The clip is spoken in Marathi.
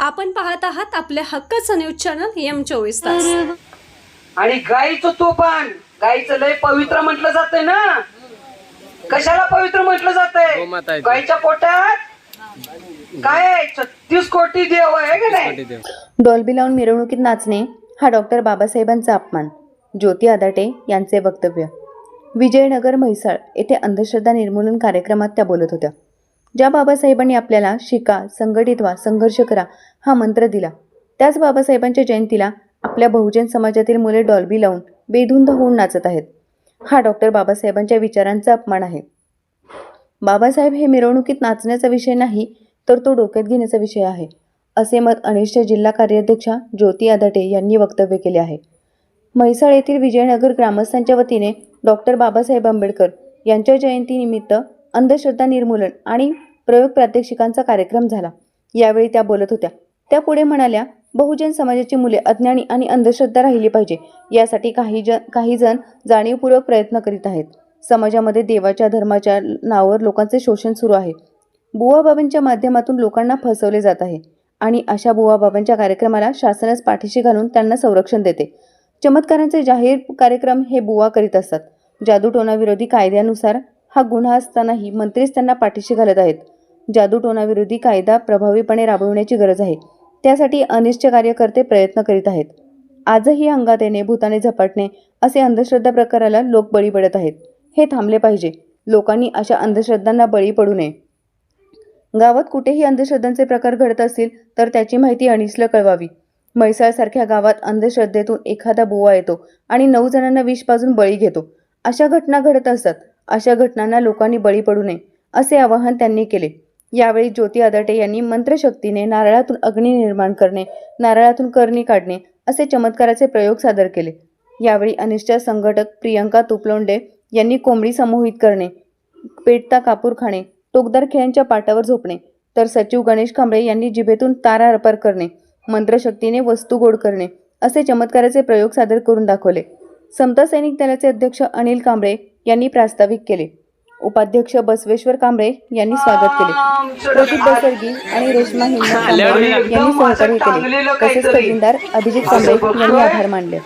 आपण पाहत आहात आपल्या हक्काचं न्यूज चॅनल एम चोवीस तास. आणि गाईचं तोफान गाईचं लय पवित्र म्हटलं जातंय ना? कशाला पवित्र म्हटलं जातंय? गोमाता आहे ती. गाईच्या पोटात? काय आहे? छत्तीस कोटी देव आहे का नाही? डॉल्बी लावून मिरवणुकीत नाचणे हा डॉक्टर बाबासाहेबांचा अपमान ज्योती आदाटे यांचे वक्तव्य. विजयनगर म्हैसाळ येथे अंधश्रद्धा निर्मूलन कार्यक्रमात त्या बोलत होत्या. ज्या बाबासाहेबांनी आपल्याला शिका संघटित व्हा संघर्ष करा हा मंत्र दिला. त्याच बाबासाहेबांच्या जयंतीला आपल्या बहुजन समाजातील मुले डॉल्बी लावून बेधुंद होऊन नाचत आहेत. हा डॉक्टर बाबासाहेबांच्या विचारांचा अपमान आहे. बाबासाहेब हे मिरवणुकीत नाचण्याचा विषय नाही तर तो डोक्यात घेण्याचा विषय आहे असे मत अनिष्ट जिल्हा कार्याध्यक्षा ज्योती आदाटे यांनी वक्तव्य केले आहे. म्हैसाळ येथील विजयनगर ग्रामस्थांच्या वतीने डॉक्टर बाबासाहेब आंबेडकर यांच्या जयंतीनिमित्त अंधश्रद्धा निर्मूलन आणि प्रयोग प्रात्यक्षिकांचा कार्यक्रम झाला. यावेळी त्या बोलत होत्या. त्या पुढे म्हणाल्या बहुजन समाजाची मुले अज्ञानी आणि अंधश्रद्धा राहिली पाहिजे. यासाठी काही जण काही जण जाणीवपूर्वक प्रयत्न करीत आहेत. समाजामध्ये देवाच्या धर्माच्या नावावर लोकांचे शोषण सुरू आहे. बुवाबाबांच्या माध्यमातून लोकांना फसवले जात आहे आणि अशा बुवाबाबांच्या कार्यक्रमाला शासनच पाठीशी घालून त्यांना संरक्षण देते. चमत्कारांचे जाहीर कार्यक्रम हे बुवा करीत असतात. जादूटोणाविरोधी कायद्यानुसार हा गुन्हा असतानाही मंत्रीच त्यांना पाठीशी घालत आहेत. जादूटोणाविरोधी कायदा प्रभावीपणे राबविण्याची गरज आहे. त्यासाठी अनिष्ट कार्यकर्ते प्रयत्न करीत आहेत. आजही अंगात येणे भूताने झपाटणे असे अंधश्रद्धा प्रकाराला लोक बळी पडत आहेत. हे थांबले पाहिजे. लोकांनी अशा अंधश्रद्धांना बळी पडू नये. गावात कुठेही अंधश्रद्धांचे प्रकार घडत असतील तर त्याची माहिती अनिसला कळवावी. म्हैसाळसारख्या गावात अंधश्रद्धेतून एखादा बुवा येतो आणि नऊ जणांना विष पाजून बळी घेतो. अशा घटना घडत असतात. अशा घटनांना लोकांनी बळी पडू नये असे आवाहन त्यांनी केले. यावेळी ज्योती आदाटे यांनी मंत्रशक्तीने नारळातून अग्नी निर्माण करणे नारळातून करणी काढणे असे चमत्काराचे प्रयोग सादर केले. यावेळी अनिष्ट संघटक प्रियंका तुपलोंडे यांनी कोंबडी समूहित करणे पेटता कापूर खाणे टोकदार खेळ्यांच्या पाटावर झोपणे तर सचिव गणेश कांबळे यांनी जिभेतून तारा अर्पार करणे मंत्रशक्तीने वस्तू गोड करणे असे चमत्काराचे प्रयोग सादर करून दाखवले. समता सैनिक दलाचे अध्यक्ष अनिल कांबळे यांनी प्रास्ताविक केले. उपाध्यक्ष बसवेश्वर कांबळे यांनी स्वागत केले. प्रदीप बसर्गी आणि रेश्मा कांबळे यांनी सहकार्य केले. तसेच खजिनदार अभिजित कांबळे यांनी आभार मानले.